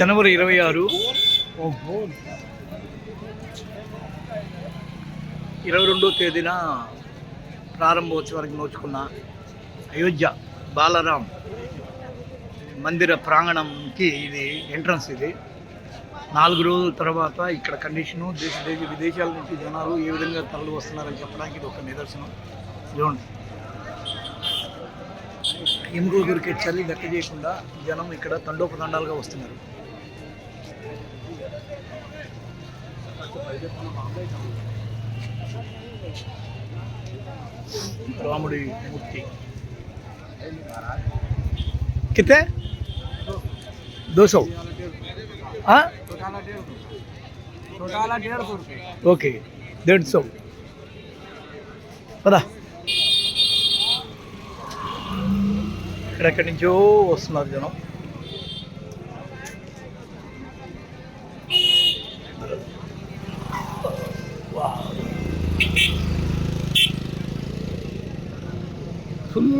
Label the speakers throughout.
Speaker 1: జనవరి ఇరవై ఆరు. ఇరవై రెండో తేదీన ప్రారంభోత్సవానికి నోచుకున్న అయోధ్య బాలరాం మందిర ప్రాంగణంకి ఇది ఎంట్రన్స్ ఇది. నాలుగు రోజుల తర్వాత ఇక్కడ కండిషను దేశ దేశ విదేశాల నుంచి జనాలు ఏ విధంగా తరలి వస్తున్నారని చెప్పడానికి ఇది ఒక నిదర్శనం. చూడండి ఎముకలు దొరికే చలి లెక్క చేయకుండా జనం ఇక్కడ తండోపతండాలుగా వస్తున్నారు. రాముడి మూర్తి కితే
Speaker 2: దోశ
Speaker 1: ఓకే డేఢ సో పదా ఇక్కడ ఎక్కడి నుంచో వస్తున్నారు జనం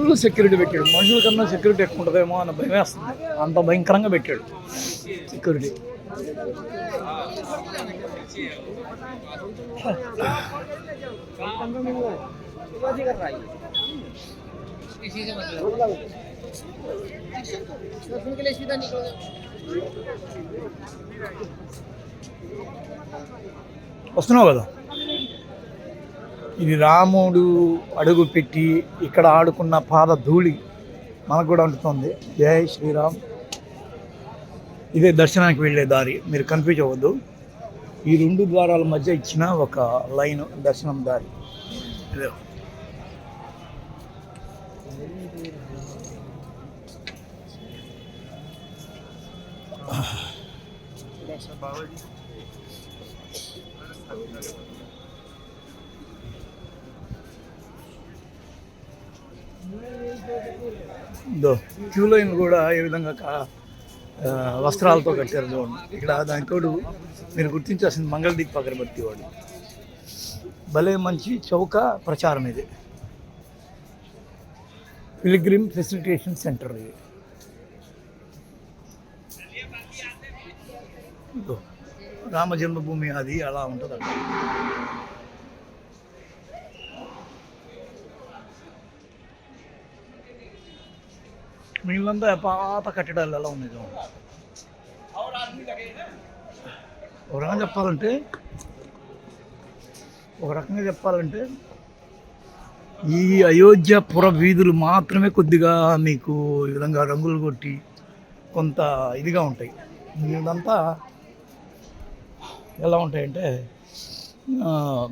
Speaker 1: ఫుల్ సెక్యూరిటీ పెట్టాడు. మనుషుల కన్నా సెక్యూరిటీ ఎక్కువ ఉంటుందేమో అన్న భయం వేస్తుంది. అంత భయంకరంగా పెట్టాడు సెక్యూరిటీ. వస్తున్నావు కదా? ఇది రాముడు అడుగు పెట్టి ఇక్కడ ఆడుకున్న పాద ధూళి మనకు కూడా ఉంటుంది జై శ్రీరామ్. ఇదే దర్శనానికి వెళ్ళే దారి. మీరు కన్ఫ్యూజ్ అవ్వద్దు. ఈ రెండు ద్వారాల మధ్య ఇచ్చిన ఒక లైన్ దర్శనం దారి. ఇదే. ఇదో క్యూ లైన్ కూడా ఏ విధంగా వస్త్రాలతో కట్టారు చూడండి. ఇక్కడ దానితోడు మీరు గుర్తించాల్సింది మంగళదీప్ అగరబత్తి వాడు. భలే మంచి చౌక ప్రచారం ఇది. పిలిగ్రిమ్ ఫెసిలిటేషన్ సెంటర్ ఇది. రామ జన్మభూమి అది అలా ఉంటుంది అక్కడ మిగిలినంతా పాత కట్టడాలు ఎలా ఉన్నాయి ఒక రకంగా చెప్పాలంటే ఒక రకంగా చెప్పాలంటే ఈ అయోధ్య పుర వీధులు మాత్రమే కొద్దిగా మీకు ఈ విధంగా రంగులు కొట్టి కొంత ఇదిగా ఉంటాయి. ఇదంతా ఎలా ఉంటాయంటే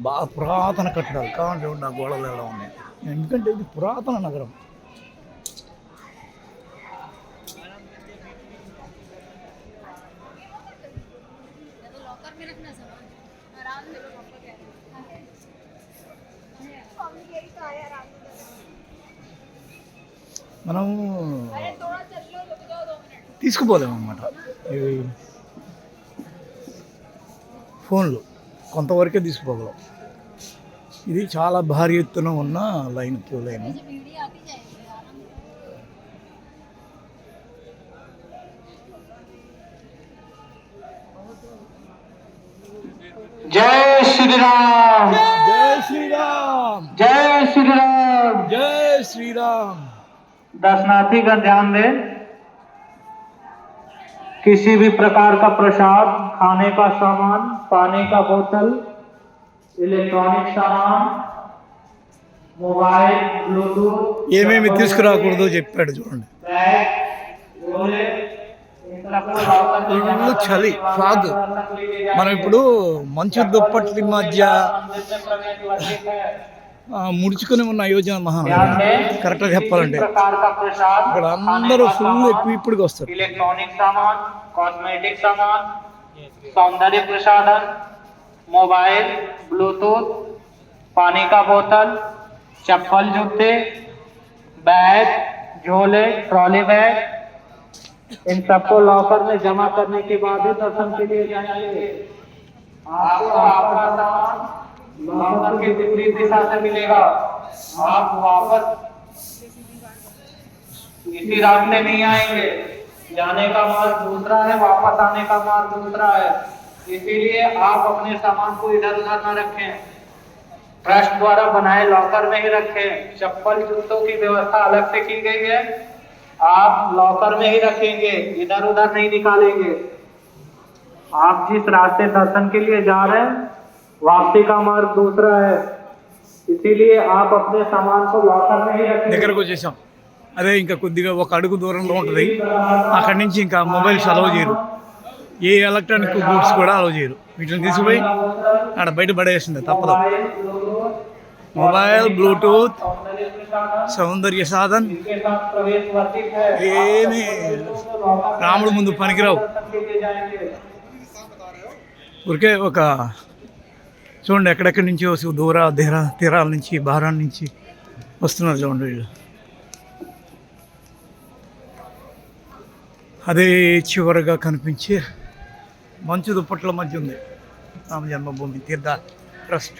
Speaker 1: బాగా పురాతన కట్టడాలు. కావాలంటే నా గోడలు ఎలా ఉన్నాయి? ఎందుకంటే ఇది పురాతన నగరం.
Speaker 3: మనము
Speaker 1: తీసుకుపోలేము అన్నమాట. ఫోన్లు కొంతవరకే తీసుకుపోగలం. ఇది చాలా భారీ ఎత్తున ఉన్న లైన్ క్యూ లైన్.
Speaker 3: जय श्री राम जय श्री राम
Speaker 2: जय श्री राम जय श्री राम दर्शनार्थी का ध्यान दें। किसी भी प्रकार का प्रसाद खाने का सामान पानी का बोतल इलेक्ट्रॉनिक सामान मोबाइल ब्लूटूथ
Speaker 1: ये
Speaker 2: में मित्र कर दो जे पेड़ जोड़ने।
Speaker 1: ఇల్లు చలి
Speaker 2: करने के बाद
Speaker 1: ఫాగ్
Speaker 2: दर्शक के लिए
Speaker 1: మనం ఇప్పుడు మంచు దుప్పట్ల మధ్య
Speaker 2: मंदिर में प्रवेश वर्जित है
Speaker 1: ఆ, ముడుచుకొని ఉన్న అయోధ్య
Speaker 2: ध्यान
Speaker 1: మహానగరం
Speaker 2: दें
Speaker 1: కరెక్ట్గా
Speaker 2: किसी
Speaker 1: చెప్పాలంటే
Speaker 2: प्रकार का प्रसाद
Speaker 1: ఇక్కడ
Speaker 2: खाने
Speaker 1: అందరూ
Speaker 2: का
Speaker 1: ఫుల్
Speaker 2: सामान,
Speaker 1: ఎక్కువ ఇప్పటికి వస్తారు
Speaker 2: इलेक्ट्रॉनिक सामान कॉस्मेटिक सामान सौंदर्य प्रसाधन मोबाइल ब्लूटूथ पानी का बोतल चप्पल जूते बैग झोले ट्रॉली बैग इन सबको लॉकर में जमा करने के बाद ही दर्शन के लिए जाएँगे। आपको आपका सामान लॉकर के विपरीत दिशा से मिलेगा। आप वापस इसी रास्ते नहीं आएँगे। जाने का मार्ग दूसरा है, वापस आने का मार्ग दूसरा है। इसीलिए आप अपने सामान को इधर उधर न रखें। ट्रस्ट द्वारा बनाए लॉकर में ही रखें। चप्पल जूतों की व्यवस्था अलग से की गई है। आप लॉकर में ही रखेंगे इधर उधर नहीं निकालेंगे आप जिस रास्ते दर्शन के लिए जा रहे हैं वापसी का मार्ग दूसरा है इसीलिए आप अपने सामान को लॉकर में ही रखेंगे
Speaker 1: దగ్గరకు వచ్చేసాం అదే ఇంకా కొద్దిగా ఒక అడుగు దూరంలో ఉంటుంది అక్కడి నుంచి ఇంకా మొబైల్స్ అలౌ చేయరు ఏ ఎలక్ట్రానిక్ గూడ్స్ కూడా అలౌ చేయరు వీటిని తీసుకుపోయి ఆడ బయట పడేసింది తప్పదు మొబైల్ బ్లూటూత్ సౌందర్య సాధన్
Speaker 2: के साथ प्रवेश वर्जित है
Speaker 1: ఏమీ రాముడు ముందు పనికిరావు
Speaker 2: दर्शन के लिए जाएंगे
Speaker 1: ఊరికే ఒక చూడండి ఎక్కడెక్కడి నుంచి వస్తు దూర తీర తీరాల నుంచి భారాల నుంచి వస్తున్నారు చూడండి వీళ్ళు అదే చివరగా కనిపించే మంచు దుప్పట్ల మధ్య ఉంది రామ జన్మభూమి తీర్థ ట్రస్ట్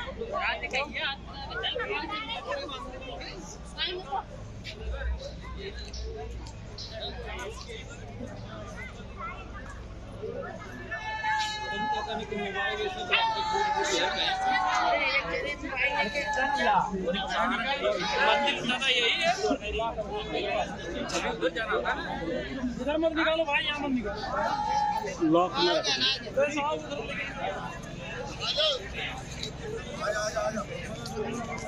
Speaker 4: इधर
Speaker 3: मत निकालो भाई यहाँ मत निकालो
Speaker 1: लॉक में हेलो आ जा आ जा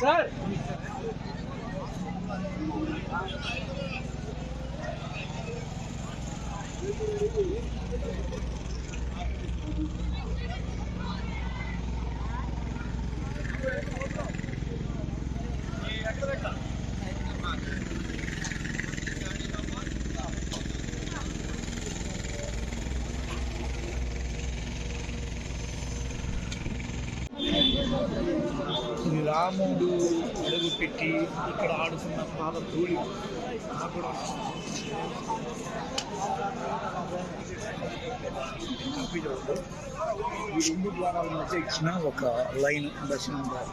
Speaker 1: सर Thank you.
Speaker 4: రాముడు అడుగు పెట్టి ఇక్కడ ఆడుతున్న పాద ధూళి నాకు కూడా కనిపించవద్దు ఈ రెండు ద్వారాల మధ్య ఇచ్చిన ఒక లైన్ దర్శనం ద్వారా.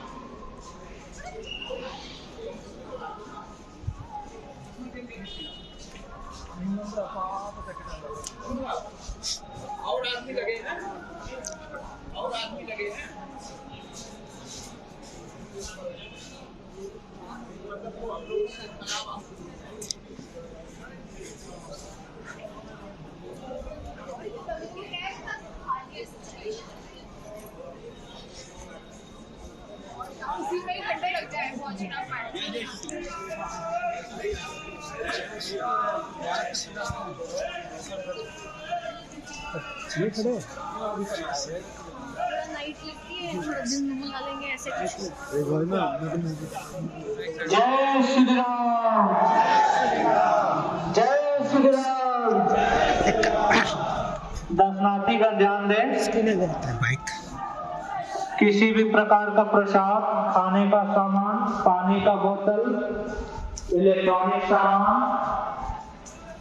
Speaker 4: और
Speaker 3: आदमी लगे हैं। और आदमी लगे हैं। मतलब वो हम लोगों से दिन ऐसे
Speaker 2: जय श्री राम जय श्री राम दर्शनार्थी का ध्यान दें किसी भी प्रकार का प्रसाद, खाने का सामान, पानी का बोतल, इलेक्ट्रॉनिक सामान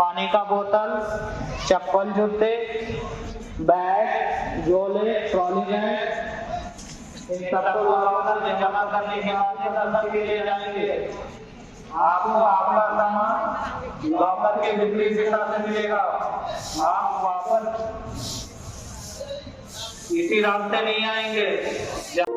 Speaker 2: पानी का बोतल, चप्पल जूते, बैग झोले ट्रॉली बैग, इन सबको जमा करने के बाद के लिए जाएँगे। आपको आपका सामान लॉकर के से मिलेगा। आप वापस इसी रास्ते नहीं आएँगे।